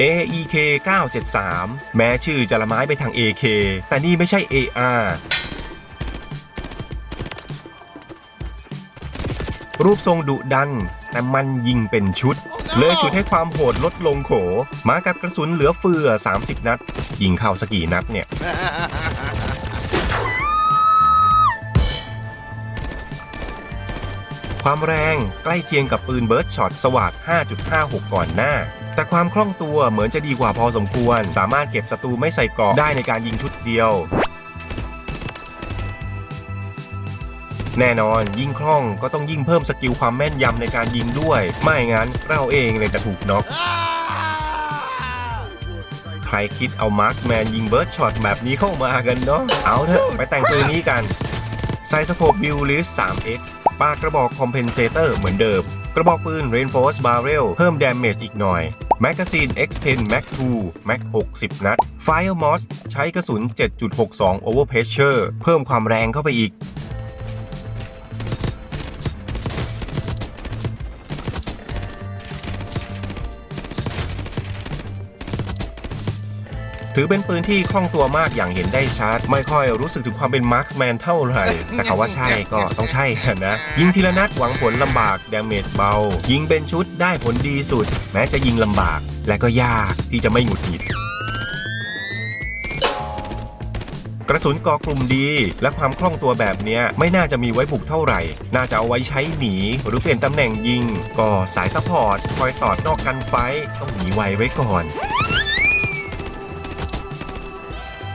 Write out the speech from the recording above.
AEK 973 แม้ชื่อจะละไม้ไปทาง AK แต่นี่ไม่ใช่ AR รูปทรงดุดัน แต่มันยิงเป็นชุด เลยชุดให้ความโหดลดลงโข มากับกระสุนเหลือเฟือ 30 นัด ยิงเข้าสกกี่นัดเนี่ย ความแรงใกล้เคียงกับปืนเบิร์ดช็อตสวัสด5.56 ก่อนหน้า แต่ความคล่องตัวเหมือนจะดีกว่าพอสมควร สามารถเก็บศัตรูไม่ใส่เกราะได้ในการยิงชุดเดียวแน่นอนยิ่งคล่องก็ต้องยิ่งเพิ่มสกิลความแม่นยำในการยิงด้วย ไม่งั้นเราเองเลยจะถูกน็อกใครคิดเอามาร์คแมนยิงเบิร์ดช็อตแบบนี้เข้ามากันเนาะเอาเถอะไปแต่งปืนนี้กันไซสโคปวิวลิส 3x ปากกระบอกคอมเพนเซเตอร์เหมือนเดิม กระบอกปืน Reinforce Barrel เพิ่ม Damage อีกหน่อยแมกกาซีน X10 Mag 2 Mag 60 นัด Fire Moss ใช้กระสุน 7.62 Overpressure เพิ่มความแรงเข้าไปอีก ถือเป็นปืนที่คล่องตัวมากอย่างเห็นได้ชัด ไม่ค่อยรู้สึกถึงความเป็นมาร์คแมนเท่าไหร่ แต่เขาว่าใช่ก็ต้องใช่นะ ยิงทีละนัดหวังผลลำบากดาเมจเบา ยิงเป็นชุดได้ผลดีสุด แม้จะยิงลำบาก และก็ยากที่จะไม่หงุดหงิดกระสุนก่อกลุ่มดี และความคล่องตัวแบบเนี้ยไม่น่าจะมีไว้บุกเท่าไหร่ น่าจะเอาไว้ใช้หนี หรือเปลี่ยนตำแหน่งยิง ก็สายซัพพอร์ต คอยตอดนอกกันไฟต์ต้องหนีไวไว้ก่อน